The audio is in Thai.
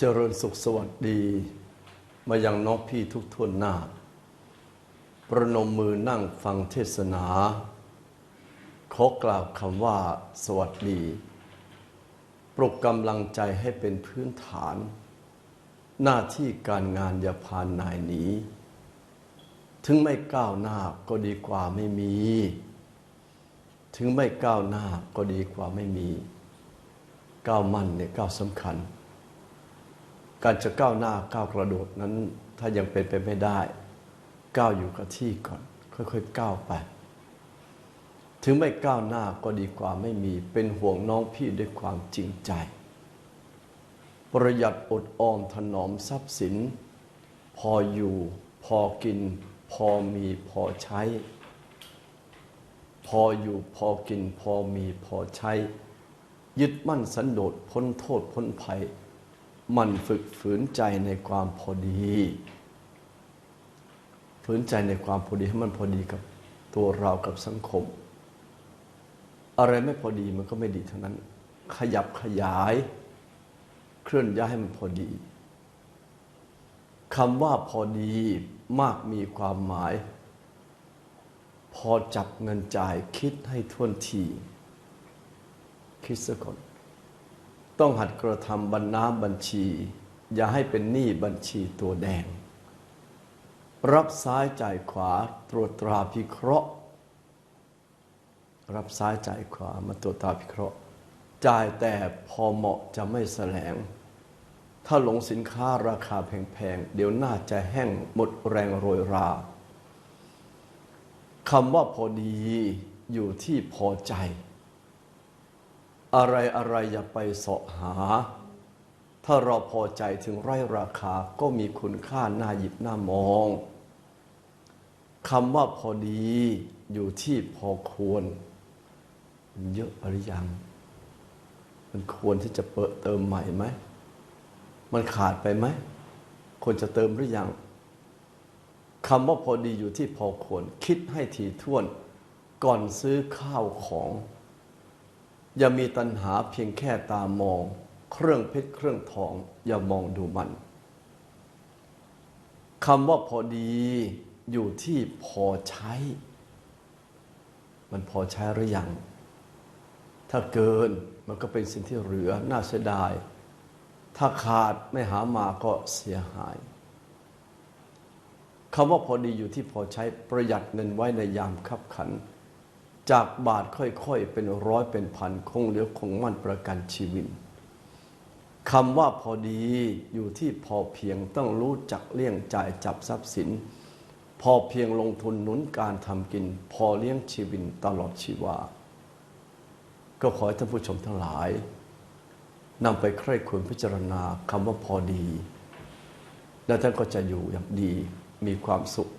เจริญสุขสวัสดี มายังน้องพี่ทุกทวนหน้า ประนมมือนั่งฟังเทศนา ขอกล่าวคำว่าสวัสดี ปลุกกำลังใจให้เป็นพื้นฐาน หน้าที่การงานอย่าพานนายหนีถึงไม่ก้าวหน้าก็ดีกว่าไม่มี ถึงไม่ก้าวหน้าก็ดีกว่าไม่มีก้าวมั่นเนี่ยก้าวสำคัญ การจะก้าวหน้าก้าวกระโดดนั้นถ้ายังเป็นไปไม่ได้ ก้าวอยู่กับที่ก่อน ค่อยๆก้าวไป ถึงไม่ก้าวหน้าก็ดีกว่าไม่มี เป็นห่วงน้องพี่ด้วยความจริงใจ ประหยัดอดออมถนอมทรัพย์สิน พออยู่พอกิน พอมีพอใช้ พออยู่พอกิน พอมีพอใช้ ยึดมั่นสันโดษพ้นโทษพ้นภัย มันฝึกฝืนใจในความพอดี ฝืนใจในความพอดีให้มันพอดีกับตัวเรากับสังคม อะไรไม่พอดีมันก็ไม่ดีเท่านั้น ขยับขยาย เคลื่อนย้ายให้มันพอดีคำว่าพอดีมากมีความหมาย พอจับเงินจ่ายคิดให้ท่วนที คิดซะก่อนต้องหัดกระทำบัญน้ำบัญชี อย่าให้เป็นหนี้บัญชีตัวแดง รับซ้ายจ่ายขวาตรวจตราพิเคราะห์ รับซ้ายจ่ายขวามาตรวจตราพิเคราะห์ จ่ายแต่พอเหมาะจะไม่แสลง ถ้าหลงสินค้าราคาแพงๆ เดี๋ยวน่าจะแห้งหมดแรงโรยราคำว่าพอดีอยู่ที่พอใจ อะไรอะไรอย่าไปเสาะหา ถ้าเราพอใจถึงไร่ราคาก็มีคุณค่าน่าหยิบน่ามอง คำว่าพอดีอยู่ที่พอควรมันเยอะหรือยัง มันควรที่จะเปิดเติมใหม่ไหม มันขาดไปไหมควรจะเติมหรือยังคำว่าพอดีอยู่ที่พอควร คิดให้ถี่ถ้วน ก่อนซื้อข้าวของ อย่ามีตัณหาเพียงแค่ตามอง เครื่องเพชรเครื่องทอง อย่ามองดูมันคำว่าพอดี อยู่ที่พอใช้ มันพอใช้หรือยัง ถ้าเกินมันก็เป็นสิ่งที่เหลือน่าเสียดาย ถ้าขาดไม่หามาก็เสียหายคำว่าพอดีอยู่ที่พอใช้ประหยัดเงินไว้ในยามขับขัน จากบาทค่อยๆ เป็นร้อยเป็นพันคงเหลือคงมั่นประกันชีวิตคำว่าพอดีอยู่ที่พอเพียงต้องรู้จักเลี่ยงจ่ายจับทรัพย์สิน พอเพียงลงทุนหนุนการทำกิน พอเลี้ยงชีวิตตลอดชีวา ก็ขอให้ท่านผู้ชมทั้งหลายนำไปใคร่ควรพิจารณาคำว่าพอดี แล้วท่านก็จะอยู่อย่างดีมีความสุข